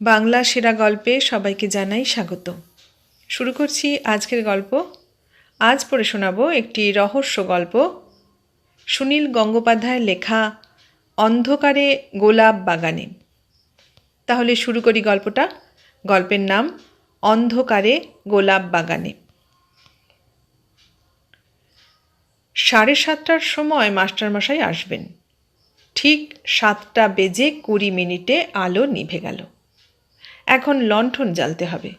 বাংলা সেরা গল্পে সবাইকে জানাই স্বাগত। শুরু করছি আজকের গল্প। আজ পড়ে শোনাবো একটি রহস্য গল্প। সুনীল গঙ্গোপাধ্যায়ের লেখা অন্ধকারে গোলাপ বাগানে। তাহলে শুরু করি গল্পটা। গল্পের নাম অন্ধকারে গোলাপ বাগানে। সাড়ে সাতটার সময় মাস্টারমশাই আসবেন। ঠিক সাতটা বেজে কুড়ি মিনিটে আলো নিভে গেল। এখন লণ্ঠন জ্বালতে হবে।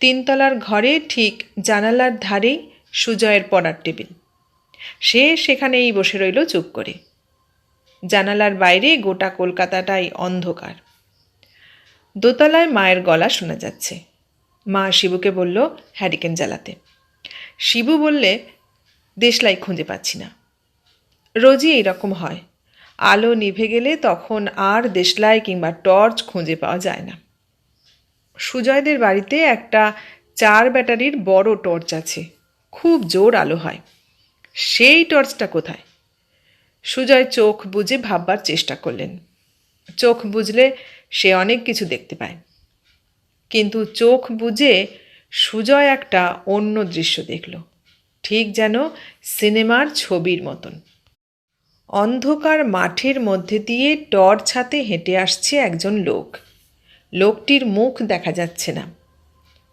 তিনতলার ঘরে ঠিক জানালার ধারেই সুজয়ের পড়ার টেবিল। সে সেখানেই বসে রইল চুপ করে। জানালার বাইরে গোটা কলকাতাটাই অন্ধকার। দোতলায় মায়ের গলা শোনা যাচ্ছে। মা শিবুকে বলল, হ্যারিকেন জ্বালাতে। শিবু বললে, দেশলাই খুঁজে পাচ্ছি না। রোজই এইরকম হয়। আলো নিভে গেলে তখন আর দেশলাই কিংবা টর্চ খুঁজে পাওয়া যায় না। সুজয়দের বাড়িতে একটা চার ব্যাটারির বড় টর্চ আছে। খুব জোর আলো হয়। সেই টর্চটা কোথায়? সুজয় চোখ বুজে ভাববার চেষ্টা করলেন। চোখ বুঝলে সে অনেক কিছু দেখতে পায়। কিন্তু চোখ বুঝে সুজয় একটা অন্য দৃশ্য দেখল। ঠিক যেন সিনেমার ছবির মতন। অন্ধকার মাঠের মধ্যে দিয়ে টর্চ হাতে হেঁটে আসছে একজন লোক। লোকটির মুখ দেখা যাচ্ছে না।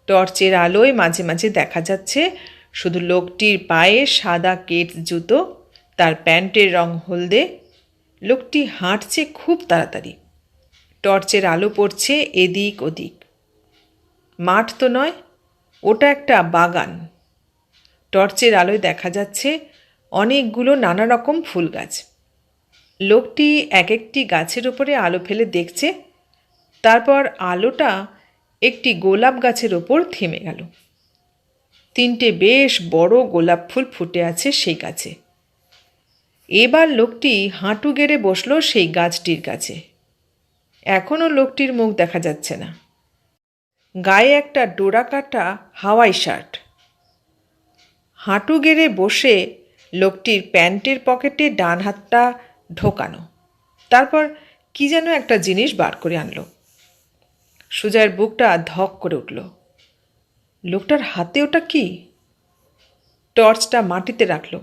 টর্চের আলোয় মাঝে মাঝে দেখা যাচ্ছে শুধু লোকটির পায়ে সাদা কেট জুতো, তার প্যান্টের রং হলদে। লোকটি হাঁটছে খুব তাড়াতাড়ি। টর্চের আলো পড়ছে এদিক ওদিক। মাঠ তো নয়, ওটা একটা বাগান। টর্চের আলোয় দেখা যাচ্ছে অনেকগুলো নানা রকম ফুল গাছ। লোকটি এক একটি গাছের ওপরে আলো ফেলে দেখছে তারপর আলোটা একটি গোলাপ গাছের ওপর থেমে গেল। তিনটে বেশ বড় গোলাপ ফুল ফুটে আছে সেই গাছে। এবার লোকটি হাঁটু গেড়ে বসল সেই গাছটির কাছে। এখনও লোকটির মুখ দেখা যাচ্ছে না। গায়ে একটা ডোরা কাটা হাওয়াই শার্ট। হাঁটু গেড়ে বসে লোকটির প্যান্টের পকেটে ডান হাতটা ঢোকানো। তারপর কি যেন একটা জিনিস বার করে আনলো। সুজয়ের বুকটা ধক করে উঠল। লোকটার হাতে ওটা কি? টর্চটা মাটিতে রাখল।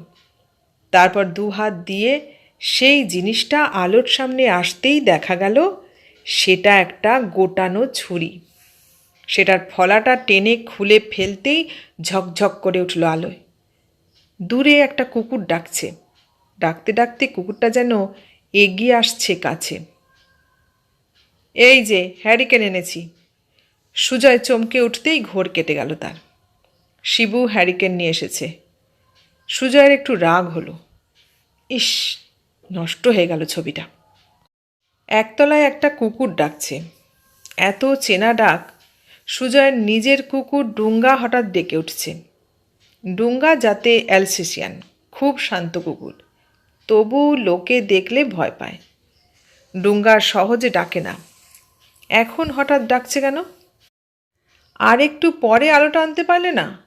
তারপর দু হাত দিয়ে সেই জিনিসটা আলোর সামনে আসতেই দেখা গেল, সেটা একটা গোটানো ছুরি। সেটার ফলাটা টেনে খুলে ফেলতেই ঝকঝক করে উঠল আলোয়। দূরে একটা কুকুর ডাকছে। ডাকতে ডাকতে কুকুরটা যেন এগিয়ে আসছে কাছে। এই যে, হ্যারিকেন এনেছি। সুজয় চমকে উঠতেই ঘোর কেটে গেল তার। শিবু হ্যারিকেন নিয়ে এসেছে। সুজয়ের একটু রাগ হলো। ইস, নষ্ট হয়ে গেল ছবিটা। একতলায় একটা কুকুর ডাকছে। এত চেনা ডাক, সুজয়ের নিজের কুকুর ডুঙ্গা হঠাৎ ডেকে উঠছে। ডুঙ্গা যাতে অ্যালসেসিয়ান খুব শান্ত কুকুর। তবু লোকে দেখলে ভয় পায়। ডুঙ্গার সহজে ডাকে না। এখন হঠাৎ ডাকছে কেন? আর একটু পরে আলোটা আনতে পারলে না?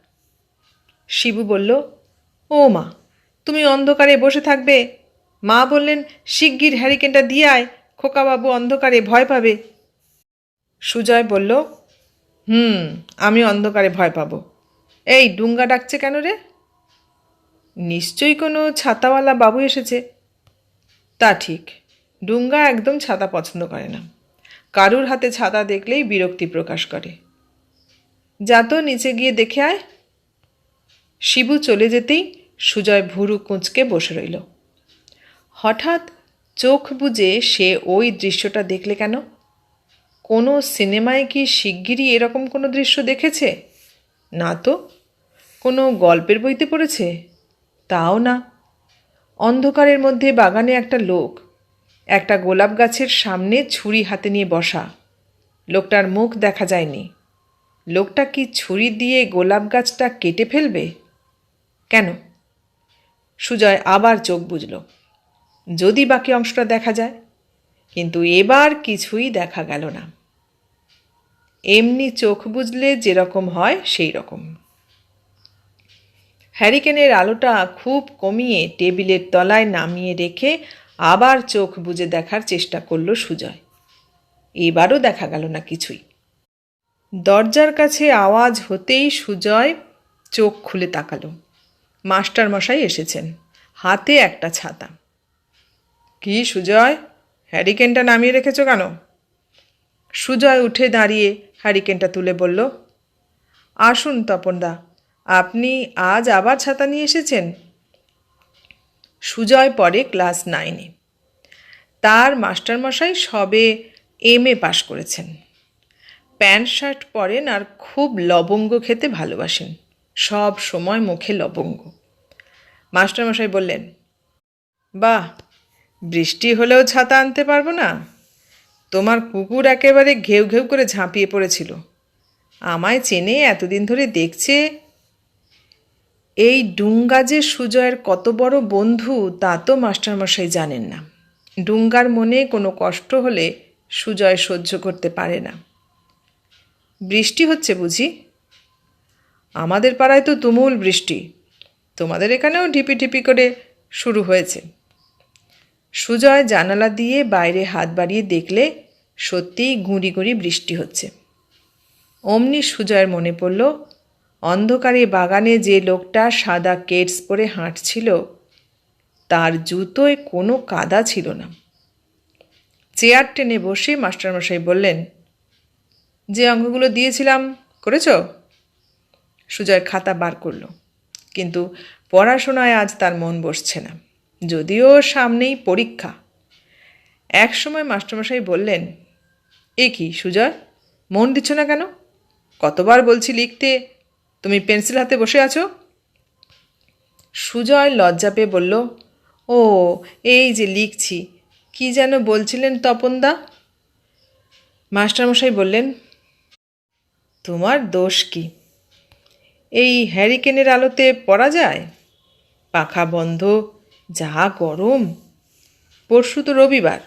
শিবু বলল, ও মা, তুমি অন্ধকারে বসে থাকবে। মা বললেন, শিগগির হ্যারিকেনটা দিয়ে আয়, খোকাবাবু অন্ধকারে ভয় পাবে। সুজয় বলল, হুম, আমি অন্ধকারে ভয় পাবো। এই ডুঙ্গা ডাকছে কেন রে? নিশ্চয়ই কোনো ছাতাওয়ালা বাবু এসেছে। তা ঠিক, ডুঙ্গা একদম ছাতা পছন্দ করে না। কারুর হাতে ছাতা দেখলেই বিরক্তি প্রকাশ করে। যা তো নিচে গিয়ে দেখে আয়। শিবু চলে যেতেই সুজয় ভুরু কুঁচকে বসে রইল। হঠাৎ চোখ বুজে সে ওই দৃশ্যটা দেখলে কেন? কোনো সিনেমায় কি শিগগিরই এরকম কোনো দৃশ্য দেখেছে? না তো। কোনো গল্পের বইতে পড়েছে? তাও না। অন্ধকারের মধ্যে বাগানে একটা লোক একটা গোলাপ গাছের সামনে ছুরি হাতে নিয়ে বসা। লোকটার মুখ দেখা যায়নি। লোকটা কি ছুরি দিয়ে গোলাপ গাছটা কেটে ফেলবে? কেন? সুজয় আবার চোখ বুঝল যদি বাকি অংশটা দেখা যায়, কিন্তু এবার কিছুই দেখা গেল না। এমনি চোখ বুঝলে যেরকম হয় সেই রকম। হ্যারিকেনের আলোটা খুব কমিয়ে টেবিলের তলায় নামিয়ে রেখে আবার চোখ বুজে দেখার চেষ্টা করল সুজয়। এবারও দেখা গেল না কিছুই। দরজার কাছে আওয়াজ হতেই সুজয় চোখ খুলে তাকালো। মাস্টার মশাই এসেছেন, হাতে একটা ছাতা। কি সুজয়, হ্যারিকেনটা নামিয়ে রেখেছো কেন? সুজয় উঠে দাঁড়িয়ে হ্যারিকেনটা তুলে বলল, আসুন তপনদা, আপনি আজ আবার ছাতা নিয়ে এসেছেন? সুজয় পড়ে ক্লাস নাইনে। তার মাস্টারমশাই সবে এম এ পাশ করেছেন। প্যান্ট শার্ট পরেন আর খুব লবঙ্গ খেতে ভালোবাসেন। সব সময় মুখে লবঙ্গ। মাস্টারমশাই বললেন, বাহ, বৃষ্টি হলেও ছাতা আনতে পারব না? তোমার কুকুর একেবারে ঘেউ ঘেউ করে ঝাঁপিয়ে পড়েছিল। আমায় চেনে এতদিন ধরে দেখছে এই ডুঙ্গা যে সুজয়ের কত বড় বন্ধু, তা তো মাস্টারমশাই জানেন না। ডুঙ্গার মনে কোনো কষ্ট হলে সুজয় সহ্য করতে পারে না। বৃষ্টি হচ্ছে বুঝি? আমাদের পাড়ায় তো তুমুল বৃষ্টি। তোমাদের এখানেও ঢিপি ঢিপি করে শুরু হয়েছে। সুজয় জানালা দিয়ে বাইরে হাত বাড়িয়ে দেখলে সত্যিই গুঁড়ি গুঁড়ি বৃষ্টি হচ্ছে। অমনি সুজয়ের মনে পড়ল অন্ধকারে বাগানে যে লোকটা সাদা কেটস পরে হাঁটছিল, তার জুতোয় কোনো কাদা ছিল না। চেয়ার টেনে বসে মাস্টারমশাই বললেন, যে অঙ্কগুলো দিয়েছিলাম, করেছ? সুজয় খাতা বার করল, কিন্তু পড়াশোনায় আজ তার মন বসছে না, যদিও সামনেই পরীক্ষা। এক সময় মাস্টারমশাই বললেন, এ কি সুজয়, মন দিচ্ছ না কেন? কতবার বলছি লিখতে তুমি পেন্সিল হাতে বসে আছো? সুজয় লজ্জা পেয়ে বলল, ও, এই যে লিখছি, কি যেন বলছিলেন তপনদা মাস্টারমশাই বললেন, তোমার দোষ কি? এই হ্যারিকেনের আলোতে পড়া যায়? পাখা বন্ধ, যা গরম। পরশু তো রবিবার,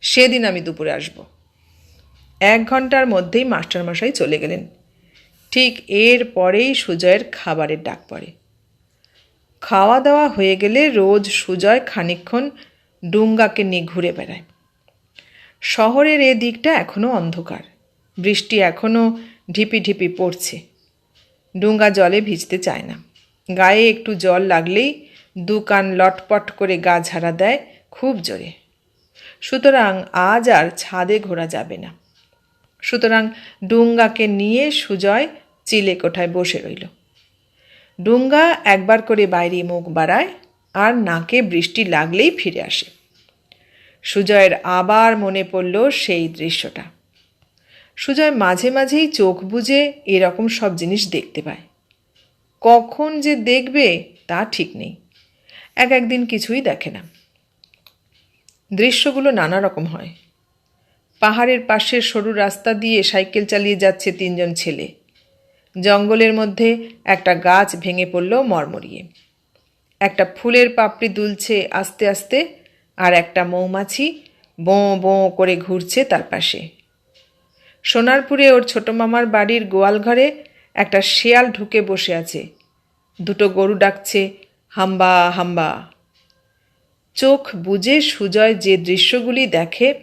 সেদিন আমি দুপুরে আসব। এক ঘণ্টার মধ্যেই মাস্টারমশাই চলে গেলেন। ঠিক এর পরেই সুজয়ের খাবারের ডাক পড়ে। খাওয়া দাওয়া হয়ে গেলে রোজ সুজয় খানিক্ষণ ডুঙ্গাকে নিয়ে ঘুরে বেড়ায়। শহরের এ দিকটা এখনও অন্ধকার। বৃষ্টি এখনও ঢিপি ঢিপি পড়ছে। ডুঙ্গা জলে ভিজতে চায় না। গায়ে একটু জল লাগলেই দু কান লটপট করে গা ঝাড়া দেয় খুব জোরে। সুতরাং আজ আর ছাদে ঘোরা যাবে না। সুতরাং ডুঙ্গাকে নিয়ে সুজয় চিলে কোঠায় বসে রইল। ডুঙ্গা একবার করে বাইরে মুখ বাড়ায়, আর নাকে বৃষ্টি লাগলেই ফিরে আসে। সুজয়ের আবার মনে পড়ল সেই দৃশ্যটা। সুজয় মাঝে মাঝেই চোখ বুজে এরকম সব জিনিস দেখতে পায়। কখন যে দেখবে তা ঠিক নেই। এক একদিন কিছুই দেখে না। দৃশ্যগুলো নানা রকম হয়। পাহাড়ের পাশের সরু রাস্তা দিয়ে সাইকেল চালিয়ে যাচ্ছে তিনজন ছেলে। জঙ্গলের মধ্যে একটা গাছ ভেঙে পড়ল মরমরিয়ে। একটা ফুলের পাপড়ি দুলছে আস্তে আস্তে, আর একটা মৌমাছি বোঁ বোঁ করে ঘুরছে তার পাশে। সোনারপুরে ওর ছোট মামার বাড়ির গোয়াল ঘরে একটা শেয়াল ঢুকে বসে আছে। দুটো গরু ডাকছে, হাম্বা হাম্বা। চোখ বুঝে সুজয় যে দৃশ্যগুলি দেখে,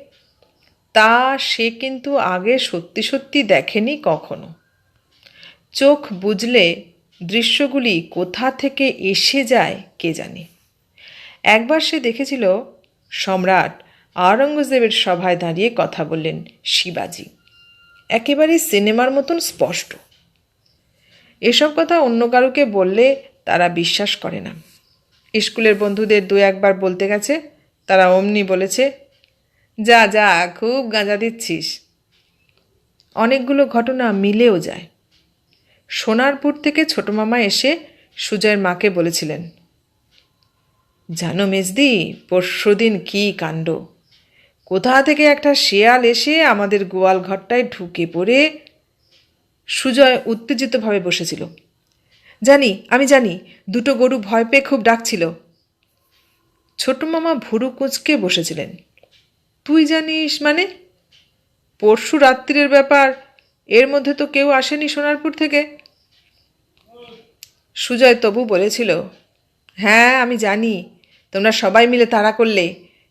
তা সে কিন্তু আগে সত্যি সত্যি দেখেনি কখনো। চোখ বুঝলে দৃশ্যগুলি কোথা থেকে এসে যায় কে জানে। একবার সে দেখেছিল সম্রাট আওরঙ্গজেবের সভায় দাঁড়িয়ে কথা বললেন শিবাজি। একেবারে সিনেমার মতন স্পষ্ট। এসব কথা অন্য কারুকে বললে তারা বিশ্বাস করে না। স্কুলের বন্ধুদের দু একবার বলতে গেছে, তারা অমনি বলেছে, যা যা, খুব গাঁজা দিচ্ছিস। অনেকগুলো ঘটনা মিলেও যায়। সোনারপুর থেকে ছোট মামা এসে সুজয়ের মাকে বলেছিলেন, জানো মেজদি, পরশুদিন কী কাণ্ড। কোথা থেকে একটা শেয়াল এসে আমাদের গোয়াল ঘরটায় ঢুকে পড়ে? সুজয় উত্তেজিতভাবে বসেছিল। জানি, আমি জানি, দুটো গরু ভয় পেয়ে খুব ডাকছিল। ছোট মামা ভুরু কুঁচকে বসেছিলেন। তুই জানিস মানে? পরশু রাত্রির ব্যাপার, এর মধ্যে তো কেউ আসেনি সোনারপুর থেকে? সুজয় তবু বলেছিল হ্যাঁ আমি জানি। তোমরা সবাই মিলে তাড়া করলে।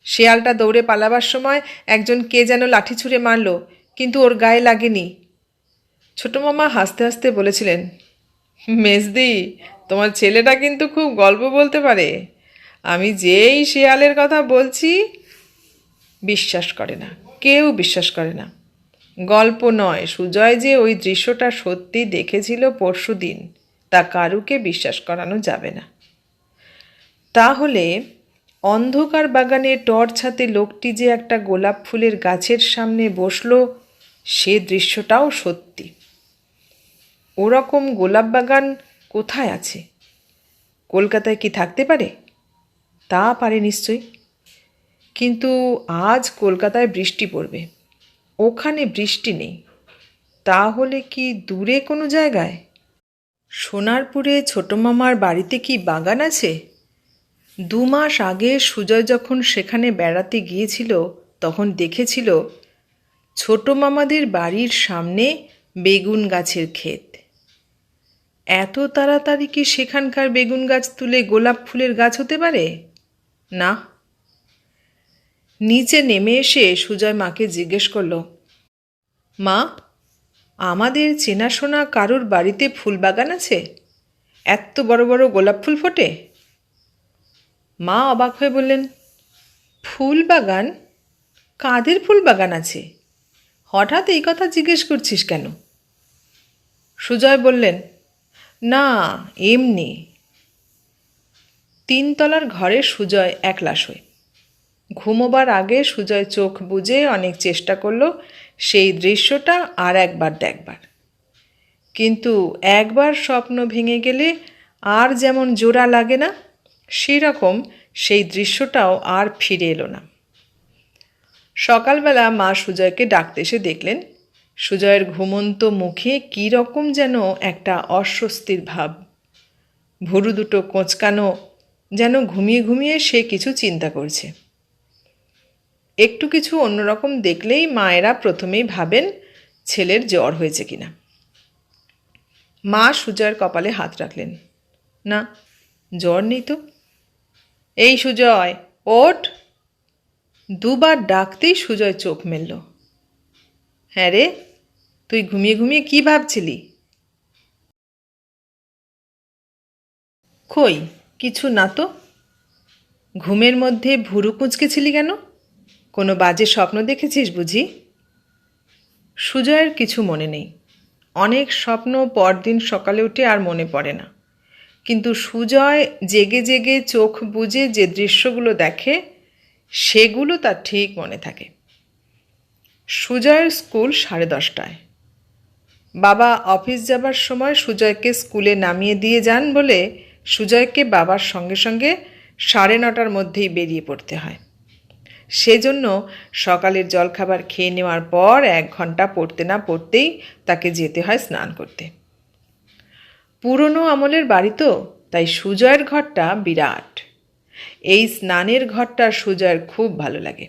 শেয়ালটা দৌড়ে পালাবার সময় একজন কে যেন লাঠি ছুঁড়ে মারল, কিন্তু ওর গায়ে লাগেনি। ছোট মামা হাসতে হাসতে বলেছিলেন, মেজদি, তোমার ছেলেটা কিন্তু খুব গল্প বলতে পারে। আমি যেই শেয়ালের কথা বলছি, বিশ্বাস করে না, কেউ বিশ্বাস করে না। গল্প নয়, সুজয় যে ওই দৃশ্যটা সত্যি দেখেছিল পরশু দিন তা কারুকে বিশ্বাস করানো যাবে না। তাহলে অন্ধকার বাগানে টর্চ হাতে লোকটি যে একটা গোলাপ ফুলের গাছের সামনে বসল, সে দৃশ্যটাও সত্যি। ওরকম গোলাপ বাগান কোথায় আছে? কলকাতায় কি থাকতে পারে? তা পারে নিশ্চয়ই। কিন্তু আজ কলকাতায় বৃষ্টি পড়বে। ওখানে বৃষ্টি নেই। তাহলে কি দূরে কোনো জায়গায়? সোনারপুরে ছোট মামার বাড়িতে কি বাগান আছে? দু মাস আগে সুজয় যখন সেখানে বেড়াতে গিয়েছিল, তখন দেখেছিল ছোট মামাদের বাড়ির সামনে বেগুন গাছের ক্ষেত। এত তাড়াতাড়ি কি সেখানকার বেগুন গাছ তুলে গোলাপ ফুলের গাছ হতে পারে? না। নিচে নেমে এসে সুজয় মাকে জিজ্ঞেস করল, মা আমাদের চেনাশোনা কারুর বাড়িতে ফুল বাগান আছে? এত বড় বড় গোলাপ ফুল ফোটে? মা অবাক হয়ে বললেন ফুল বাগান কাদের ফুল বাগান আছে? হঠাৎ এই কথা জিজ্ঞেস করছিস কেন? সুজয় বললেন, না, এমনি। তিনতলার ঘরে সুজয় একলা শোয়। ঘুমোবার আগে সুজয় চোখ বুজে অনেক চেষ্টা করল সেই দৃশ্যটা আর একবার দেখবার। কিন্তু একবার স্বপ্ন ভেঙে গেলে আর যেমন জোড়া লাগে না, সেরকম সেই দৃশ্যটাও আর ফিরে এলো না। সকালবেলা মা সুজয়কে ডাকতে এসে দেখলেন, সুজয়ের ঘুমন্ত মুখে কী রকম যেন একটা অস্বস্তির ভাব। ভুরু দুটো কোঁচকানো, যেন ঘুমিয়ে ঘুমিয়ে সে কিছু চিন্তা করছে। একটু কিছু অন্যরকম দেখলেই মায়েরা প্রথমেই ভাবেন ছেলের জ্বর হয়েছে কিনা। মা সুজয়ের কপালে হাত রাখলেন। না, জ্বর নেই তো? এই সুজয়, ওঠ। দুবার ডাকতেই সুজয় চোখ মেলল। হ্যাঁ রে, তুই ঘুমিয়ে ঘুমিয়ে কি ভাবছিলি? কই, কিছু না তো? ঘুমের মধ্যে ভুরু কুঁচকেছিলি কেন? কোনো বাজে স্বপ্ন দেখেছিস বুঝি? সুজয়ের কিছু মনে নেই। অনেক স্বপ্ন পরদিন সকালে উঠে আর মনে পড়ে না। কিন্তু সুজয় জেগে জেগে চোখ বুজে যে দৃশ্যগুলো দেখে, সেগুলো তার ঠিক মনে থাকে। সুজয়ের স্কুল সাড়ে দশটায়। বাবা অফিস যাবার সময় সুজয়কে স্কুলে নামিয়ে দিয়ে যান বলে সুজয়কে বাবার সঙ্গে সঙ্গে সাড়ে নটার মধ্যেই বেরিয়ে পড়তে হয়। সেজন্য সকালের জলখাবার খেয়ে নেওয়ার পর এক ঘণ্টা পড়তে না পড়তেই তাকে যেতে হয় স্নান করতে। পুরনো আমলের বাড়ি তো, তাই সুজয়ের ঘরটা বিরাট। এই স্নানের ঘরটা সুজয়ের খুব ভালো লাগে।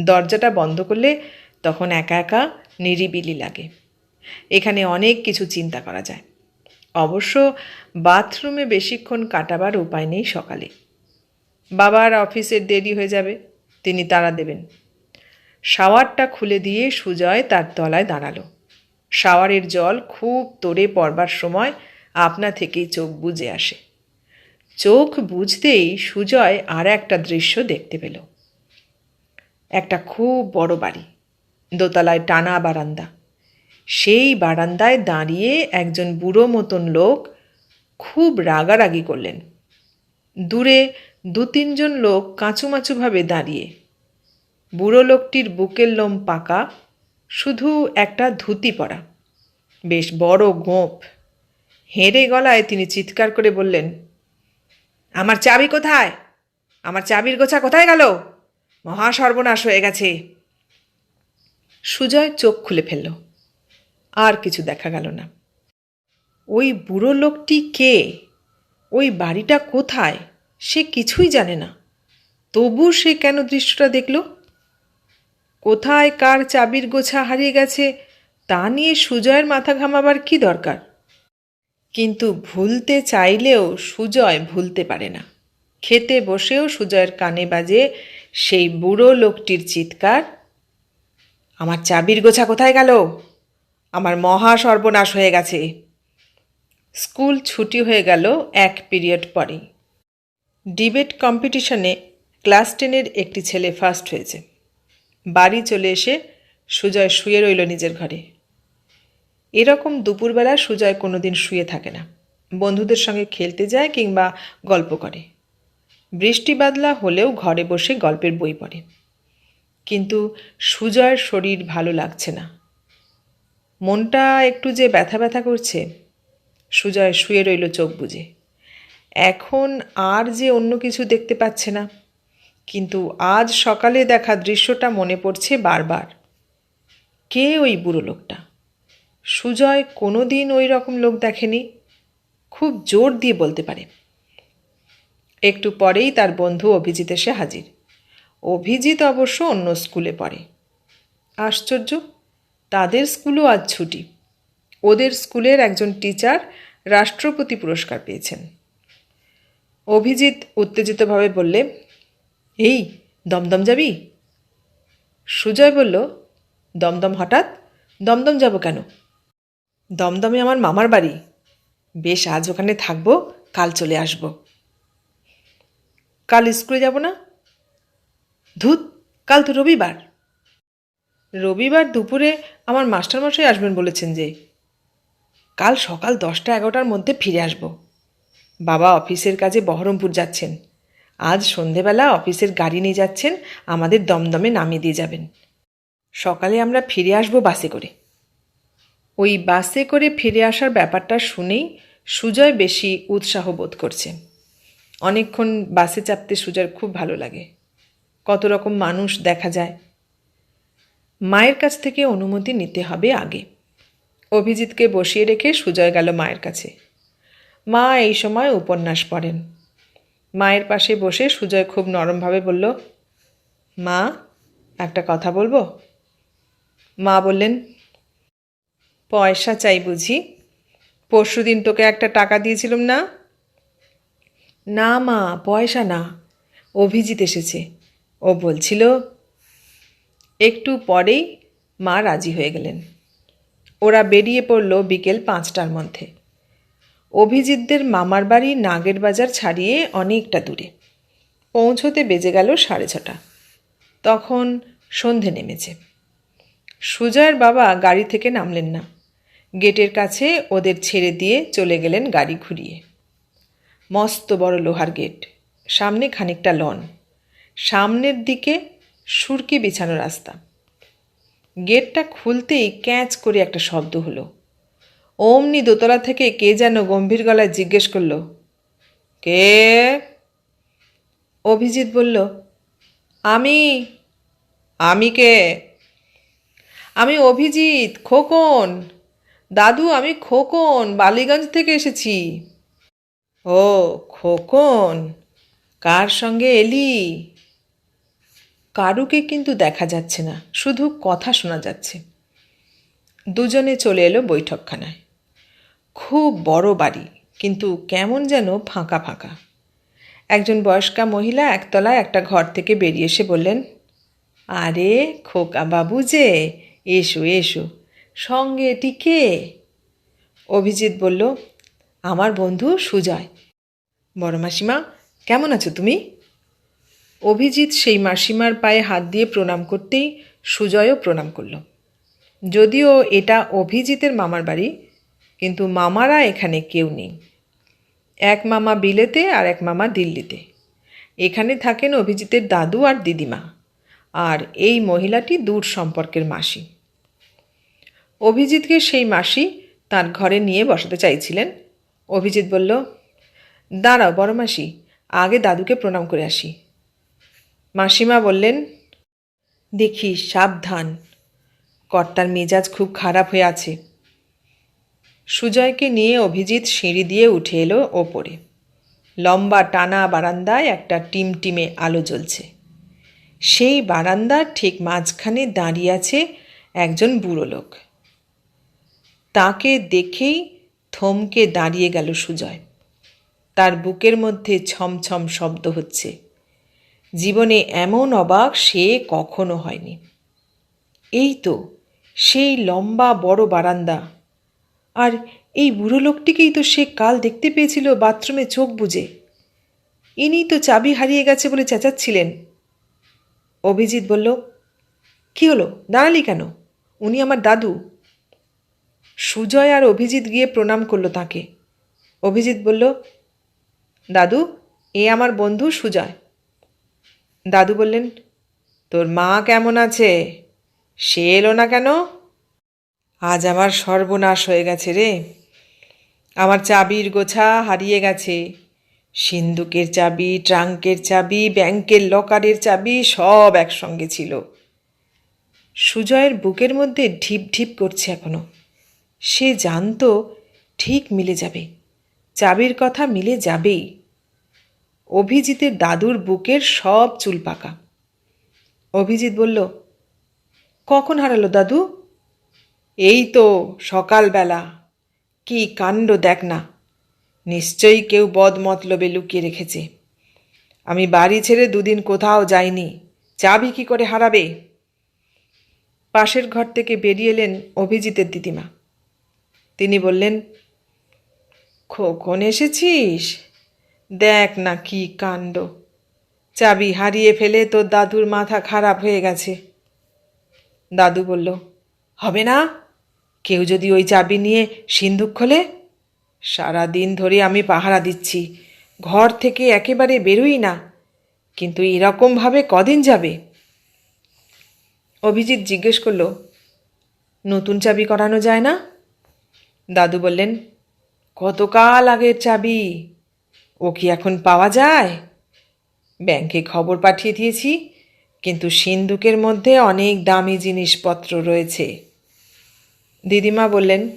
দরজাটা বন্ধ করলে তখন একা একা নিরিবিলি লাগে। এখানে অনেক কিছু চিন্তা করা যায়। অবশ্য বাথরুমে বেশিক্ষণ কাটাবার উপায় নেই সকালে। বাবার অফিসের দেরি হয়ে যাবে। তিনি তাড়া দেবেন। শাওয়ারটা খুলে দিয়ে সুজয় তার তলায় দাঁড়াল। শাওয়ারের জল খুব তোড়ে পড়বার সময় আপনা থেকেই চোখ বুজে আসে। চোখ বুঝতেই সুজয় আর একটা দৃশ্য দেখতে পেল। একটা খুব বড় বাড়ি, দোতলায় টানা বারান্দা। সেই বারান্দায় দাঁড়িয়ে একজন বুড়ো মতন লোক খুব রাগারাগি করলেন। দূরে দু তিনজন লোক কাঁচুমাচুভাবে দাঁড়িয়ে। বুড়ো লোকটির বুকের লোম পাকা, শুধু একটা ধুতি পরা। বেশ বড় গোঁপ হেঁড়ে গলায় তিনি চিৎকার করে বললেন, আমার চাবি কোথায়? আমার চাবির গোছা কোথায় গেল? মহা সর্বনাশ হয়ে গেছে। সুজয় চোখ খুলে ফেলল। আর কিছু দেখা গেল না। ওই বুড়ো লোকটি কে? ওই বাড়িটা কোথায়? সে কিছুই জানে না। তবু সে কেন দৃশ্যটা দেখল? কোথায় কার চাবির গোছা হারিয়ে গেছে, তা নিয়ে সুজয়ের মাথা ঘামাবার কি দরকার? কিন্তু ভুলতে চাইলেও সুজয় ভুলতে পারে না। খেতে বসেও সুজয়ের কানে বাজে সেই বুড়ো লোকটির চিৎকার, আমার চাবির গোছা কোথায় গেল? আমার মহা সর্বনাশ হয়ে গেছে। স্কুল ছুটি হয়ে গেল এক পিরিয়ড পরেই। ডিবেট কম্পিটিশনে ক্লাস টেনের একটি ছেলে ফার্স্ট হয়েছে। বাড়ি চলে এসে সুজয় শুয়ে রইল নিজের ঘরে। এরকম দুপুরবেলা সুজয় কোনোদিন শুয়ে থাকে না। বন্ধুদের সঙ্গে খেলতে যায় কিংবা গল্প করে। বৃষ্টি বাদলা হলেও ঘরে বসে গল্পের বই পড়ে। কিন্তু সুজয়ের শরীর ভালো লাগছে না। মনটা একটু যে ব্যথা ব্যথা করছে, সুজয় শুয়ে রইল চোখ বুজে। এখন আর যে অন্য কিছু দেখতে পাচ্ছে না। কিন্তু আজ সকালে দেখা দৃশ্যটা মনে পড়ছে বারবার। কে ওই বুড়ো লোকটা? সুজয় কোনো দিন ওই রকম লোক দেখেনি। খুব জোর দিয়ে বলতে পারে। একটু পরেই তার বন্ধু অভিজিৎ এসে হাজির। অভিজিৎ অবশ্য অন্য স্কুলে পড়ে। আশ্চর্য, তাদের স্কুলও আজ ছুটি। ওদের স্কুলের একজন টিচার রাষ্ট্রপতি পুরস্কার পেয়েছেন। অভিজিৎ উত্তেজিতভাবে বললে, এই, দমদম যাবি? সুজয় বলল, দমদম হঠাৎ? দমদম যাব কেন? দমদমে আমার মামার বাড়ি। বেশ, আজ ওখানে থাকব, কাল চলে আসব। কাল স্কুলে যাব না? ধুত, কাল তো রবিবার। রবিবার দুপুরে আমার মাস্টারমশাই আসবেন বলেছেন যে, কাল সকাল দশটা এগারোটার মধ্যে ফিরে আসব। বাবা অফিসের কাজে বহরমপুর যাচ্ছেন। আজ সন্ধেবেলা অফিসের গাড়ি নিয়ে যাচ্ছেন, আমাদের দমদমে নামিয়ে দিয়ে যাবেন। সকালে আমরা ফিরে আসব বাসে করে। ওই বাসে করে ফিরে আসার ব্যাপারটা শুনেই সুজয় বেশি উৎসাহ বোধ করছে। অনেকক্ষণ বাসে চাপতে সুজয়ের খুব ভালো লাগে। কত রকম মানুষ দেখা যায়। মায়ের কাছ থেকে অনুমতি নিতে হবে আগে। অভিজিৎকে বসিয়ে রেখে সুজয় গেল মায়ের কাছে। মা এই সময় উপন্যাস পড়েন। মায়ের পাশে বসে সুজয় খুব নরমভাবে বলল, মা, একটা কথা বলব? মা বললেন, পয়সা চাই বুঝি। পরশুদিন তোকে একটা টাকা দিয়েছিলাম না? না মা, পয়সা না। অভিজিৎ এসেছে। ও বলছিল, একটু পরেই মা রাজি হয়ে গেলেন। ওরা বেরিয়ে পড়ল বিকেল পাঁচটার মধ্যে। অভিজিৎদের মামার বাড়ি নাগের বাজার ছাড়িয়ে অনেকটা দূরে। পৌঁছতে বেজে গেল সাড়ে ছটা। তখন সন্ধে নেমেছে। সুজয়ের বাবা গাড়ি থেকে নামলেন না। গেটের কাছে ওদের ছেড়ে দিয়ে চলে গেলেন গাড়ি ঘুরিয়ে। মস্ত বড় লোহার গেট। সামনে খানিকটা লন। সামনের দিকে সুরকি বিছানো রাস্তা। গেটটা খুলতেই ক্যাচ করে একটা শব্দ হলো। অমনি দোতলা থেকে কে যেন গম্ভীর গলায় জিজ্ঞেস করল, কে? অভিজিৎ বলল, আমি আমি কে? আমি অভিজিৎ, খোকন। দাদু, আমি খোকন, বালিগঞ্জ থেকে এসেছি। ও, খোকন? কার সঙ্গে এলি? কারুকে কিন্তু দেখা যাচ্ছে না, শুধু কথা শোনা যাচ্ছে। দুজনে চলে এলো বৈঠকখানায়। খুব বড় বাড়ি, কিন্তু কেমন যেন ফাঁকা ফাঁকা। একজন বয়স্কা মহিলা একতলায় একটা ঘর থেকে বেরিয়ে এসে বললেন, আরে খোকা বাবু যে, এসো এসো, সঙ্গে এটি কে? অভিজিৎ বলল, আমার বন্ধু সুজয়। বড় মাসিমা, কেমন আছো তুমি? অভিজিৎ সেই মাসিমার পায়ে হাত দিয়ে প্রণাম করতেই সুজয়ও প্রণাম করল। যদিও এটা অভিজিতের মামার বাড়ি কিন্তু মামারা এখানে কেউ নেই। এক মামা বিলেতে আর এক মামা দিল্লিতে। এখানে থাকেন অভিজিতের দাদু আর দিদিমা। আর এই মহিলাটি দূর সম্পর্কের মাসি। অভিজিৎকে সেই মাসি তার ঘরে নিয়ে বসাতে চাইছিলেন। অভিজিৎ বলল, দাঁড়াও বড় মাসি, আগে দাদুকে প্রণাম করে আসি। মাসিমা বললেন, দেখি, সাবধান। কর্তার মেজাজ খুব খারাপ হয়ে আছে। সুজয়কে নিয়ে অভিজিৎ সিঁড়ি দিয়ে উঠে এলো ওপরে। লম্বা টানা বারান্দায় একটা টিমটিমে আলো জ্বলছে। সেই বারান্দার ঠিক মাঝখানে দাঁড়িয়ে আছে একজন বুড়ো লোক। তাকে দেখেই থমকে দাঁড়িয়ে গেল সুজয়। তার বুকের মধ্যে ছমছম শব্দ হচ্ছে। জীবনে এমন অবাক সে কখনো হয়নি। এই তো সেই লম্বা বড় বারান্দা আর এই বুড়ো লোকটিকেই তো সে কাল দেখতে পেয়েছিল বাথরুমে চোখ বুজে। ইনি তো চাবি হারিয়ে গেছে বলে চেঁচাচ্ছিলেন। অভিজিৎ বলল, কি হলো? দাঁড়ালি কেন? উনি আমার দাদু। সুজয় আর অভিজিৎ গিয়ে প্রণাম করল তাকে। অভিজিৎ বলল, দাদু, এ আমার বন্ধু সুজয়। দাদু বললেন, তোর মা কেমন আছে? সে এলো না কেন? আজ আমার সর্বনাশ হয়ে গেছে রে। আমার চাবির গোছা হারিয়ে গেছে। সিন্দুকের চাবি, ট্রাঙ্কের চাবি, ব্যাংকের লকারের চাবি সব একসঙ্গে ছিল। সুজয়ের বুকের মধ্যে ঢিপ ঢিপ করছে এখনও। সে জানতো ঠিক মিলে যাবে। চাবির কথা মিলে যাবেই। অভিজিতের দাদুর বুকের সব চুল পাকা। অভিজিৎ বলল, কখন হারালো দাদু? এই তো সকালবেলা। কি কাণ্ড দেখ না। নিশ্চয়ই কেউ বদ মতলবে লুকিয়ে রেখেছে। আমি বাড়ি ছেড়ে দুদিন কোথাও যাইনি। চাবি কি করে হারাবে? পাশের ঘর থেকে বেরিয়ে এলেন অভিজিতের দিদিমা। তিনি বললেন খোকন এসেছিস? দেখ না কি কাণ্ড। চাবি হারিয়ে ফেলে তোর দাদুর মাথা খারাপ হয়ে গেছে। দাদু বলল, হবে না। কেউ যদি ওই চাবি নিয়ে সিন্ধুক খোলে সারা দিন ধরে আমি পাহারা দিচ্ছি। ঘর থেকে একেবারে বেরোই না, কিন্তু এরকমভাবে কদিন যাবে? অভিজিৎ জিজ্ঞেস করল, নতুন চাবি করানো যায় না? দাদু বললেন, কতকাল আগের চাবি? ও কি এখন পাওয়া যায়? ব্যাংকে খবর পাঠিয়ে দিয়েছি, কিন্তু সিন্দুকের মধ্যে অনেক দামি জিনিসপত্র রয়েছে। দিদিমা বললেন,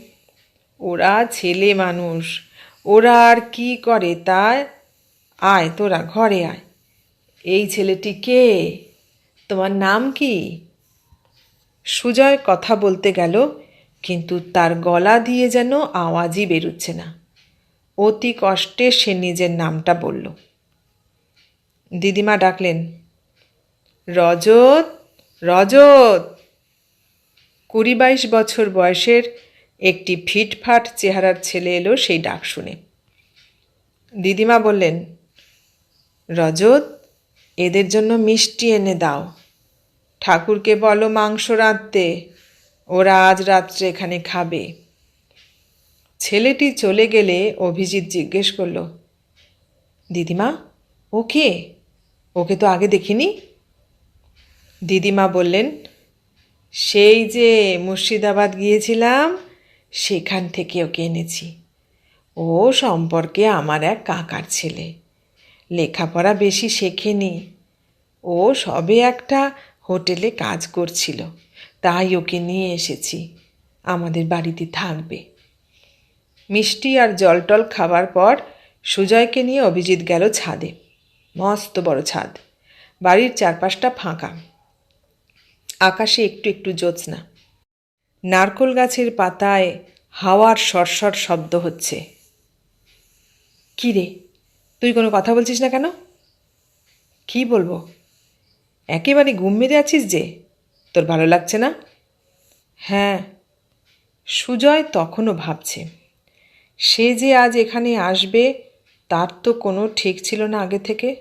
ওরা ছেলে মানুষ। ওরা আর কি করে তা? আয়, তোরা ঘরে আয়। এই ছেলেটি কে? তোমার নাম কি? সুজয় কথা বলতে গেল, কিন্তু তার গলা দিয়ে যেন আওয়াজই বেরুচ্ছে না। অতি কষ্টে সে নিজের নামটা বলল। দিদিমা ডাকলেন, রজত রজত! কুড়ি বাইশ বছর বয়সের একটি ফিটফাট চেহারার ছেলে এলো সেই ডাক শুনে। দিদিমা বললেন, রজত, এদের জন্য মিষ্টি এনে দাও। ঠাকুরকে বলো মাংস রাঁধতে, ওরা আজ রাত্রে এখানে খাবে। ছেলেটি চলে গেলে অভিজিৎ জিজ্ঞেস করল, দিদিমা ওকে ওকে তো আগে দেখিনি? দিদিমা বললেন সেই যে মুর্শিদাবাদ গিয়েছিলাম, সেখান থেকে ওকে এনেছি। ও সম্পর্কে আমার এক কাকার ছেলে। লেখাপড়া বেশি শেখেনি। ও সবে একটা হোটেলে কাজ করছিল, তাই ওকে নিয়ে এসেছি। আমাদের বাড়িতে থাকবে। মিষ্টি আর জলটল খাবার পর সুজয়কে নিয়ে অভিজিৎ গেল ছাদে। মস্ত বড় ছাদ। বাড়ির চারপাশটা ফাঁকা। আকাশে একটু একটু জ্যোৎস্না নারকোল গাছের পাতায় হাওয়ার সরসর শব্দ হচ্ছে। কী রে? তুই কোনো কথা বলছিস না কেন? কি বলব? একেবারে ঘুম মেরে আছিস যে? তোর ভালো লাগছে না? হ্যাঁ সুজয় তখনও ভাবছে। সে যে আজ এখানে আসবে, তার তো কোনো ঠিক ছিল না আগে থেকে।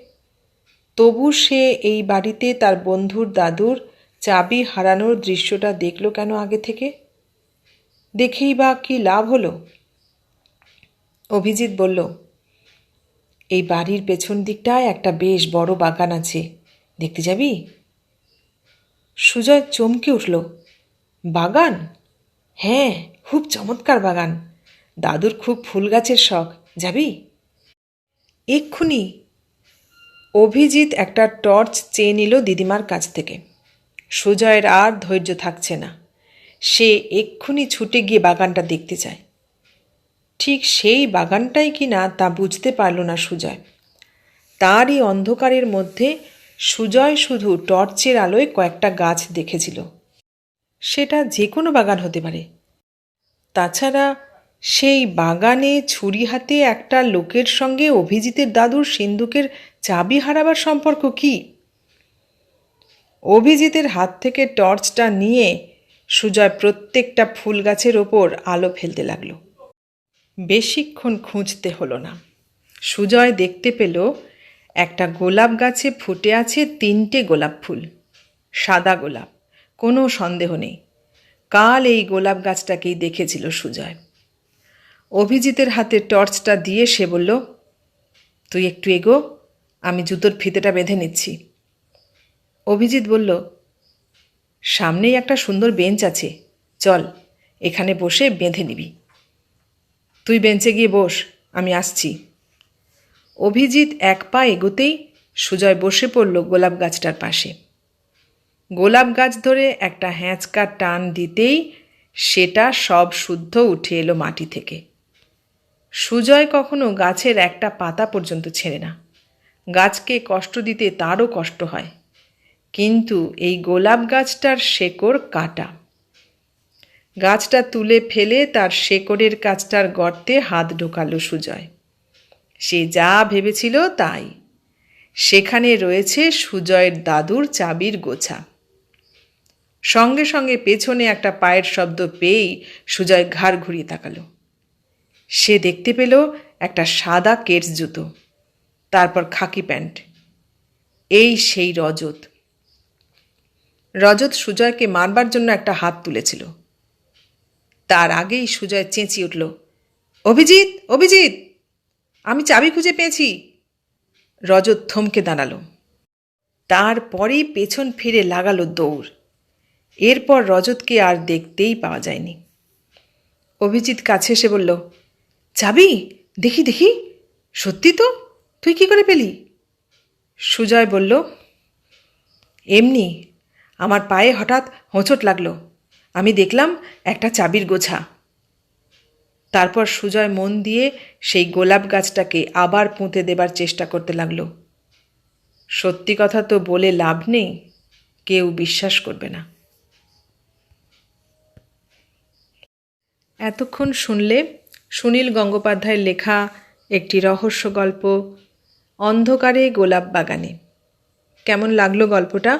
তবু সে এই বাড়িতে তার বন্ধুর দাদুর চাবি হারানোর দৃশ্যটা দেখল কেন আগে থেকে? দেখেই বা কি লাভ হলো? অভিজিৎ বলল, এই বাড়ির পেছন দিকটায় একটা বেশ বড় বাগান আছে। দেখতে যাবি? সুজয় চমকে উঠল, বাগান? হ্যাঁ খুব চমৎকার বাগান। দাদুর খুব ফুল গাছের শখ। যাবি? এক্ষুনি। অভিজিৎ একটা টর্চ চেয়ে নিল দিদিমার কাছ থেকে। সুজয়ের আর ধৈর্য থাকছে না। সে এক্ষুনি ছুটে গিয়ে বাগানটা দেখতে চায়। ঠিক সেই বাগানটাই কি না তা বুঝতে পারল না সুজয়। তারই অন্ধকারের মধ্যে সুজয় শুধু টর্চের আলোয় কয়েকটা গাছ দেখেছিল। সেটা যে কোনো বাগান হতে পারে। তাছাড়া সেই বাগানে ছুরি হাতে একটা লোকের সঙ্গে অভিজিতের দাদুর সিন্দুকের চাবি হারাবার সম্পর্ক কি? অভিজিতের হাত থেকে টর্চটা নিয়ে সুজয় প্রত্যেকটা ফুল গাছের ওপর আলো ফেলতে লাগল। বেশিক্ষণ খুঁজতে হলো না। সুজয় দেখতে পেল, একটা গোলাপ গাছে ফুটে আছে তিনটে গোলাপ ফুল। সাদা গোলাপ, কোনো সন্দেহ নেই। কাল এই গোলাপ গাছটাকেই দেখেছিল সুজয়। অভিজিতের হাতে টর্চটা দিয়ে সে বলল, তুই একটু এগো, আমি জুতোর ফিতেটা বেঁধে নিচ্ছি। অভিজিৎ বলল, সামনেই একটা সুন্দর বেঞ্চ আছে। চল, এখানে বসে বেঁধে নিবি। তুই বেঞ্চে গিয়ে বস, আমি আসছি। অভিজিৎ এক পা এগোতেই সুজয় বসে পড়ল গোলাপ গাছটার পাশে। গোলাপ গাছ ধরে একটা হ্যাঁচকা টান দিতেই সেটা সব শুদ্ধ উঠে এলো মাটি থেকে। সুজয় কখনো গাছের একটা পাতা পর্যন্ত ছেড়ে না। গাছকে কষ্ট দিতে তারও কষ্ট হয়। কিন্তু এই গোলাপ গাছটার শেকড় কাটা। গাছটা তুলে ফেলে তার শেকড়ের কাছটার গর্তে হাত ঢোকালো সুজয়। সে যা ভেবেছিল তাই। সেখানে রয়েছে সুজয়ের দাদুর চাবির গোছা। সঙ্গে সঙ্গে পেছনে একটা পায়ের শব্দ পেয়েই সুজয় ঘাড় ঘুরিয়ে তাকালো। সে দেখতে পেল একটা সাদা কেটস জুতো, তারপর খাকি প্যান্ট। এই সেই রজত। রজত সুজয়কে মারবার জন্য একটা হাত তুলেছিল। তার আগেই সুজয় চেঁচিয়ে উঠল, অভিজিৎ অভিজিৎ, আমি চাবি খুঁজে পেয়েছি। রজত থমকে দাঁড়াল। তারপরেই পেছন ফিরে লাগালো দৌড়। এরপর রজতকে আর দেখতেই পাওয়া যায়নি। অভিজিৎ কাছে এসে বলল, চাবি, দেখি দেখি, সত্যি তো? তুই কি করে পেলি? সুজয় বলল, এমনি আমার পায়ে হঠাৎ হোঁচট লাগল। আমি দেখলাম একটা চাবির গোছা। তারপর সুজয় মন দিয়ে সেই গোলাপ গাছটাকে আবার পুঁতে দেবার চেষ্টা করতে লাগল। সত্যি কথা তো বলে লাভ নেই, কেউ বিশ্বাস করবে না। এতক্ষণ শুনলে সুনীল গঙ্গোপাধ্যায়ের লেখা একটি রহস্য গল্প, অন্ধকারে গোলাপ বাগানে। কেমন লাগল গল্পটা?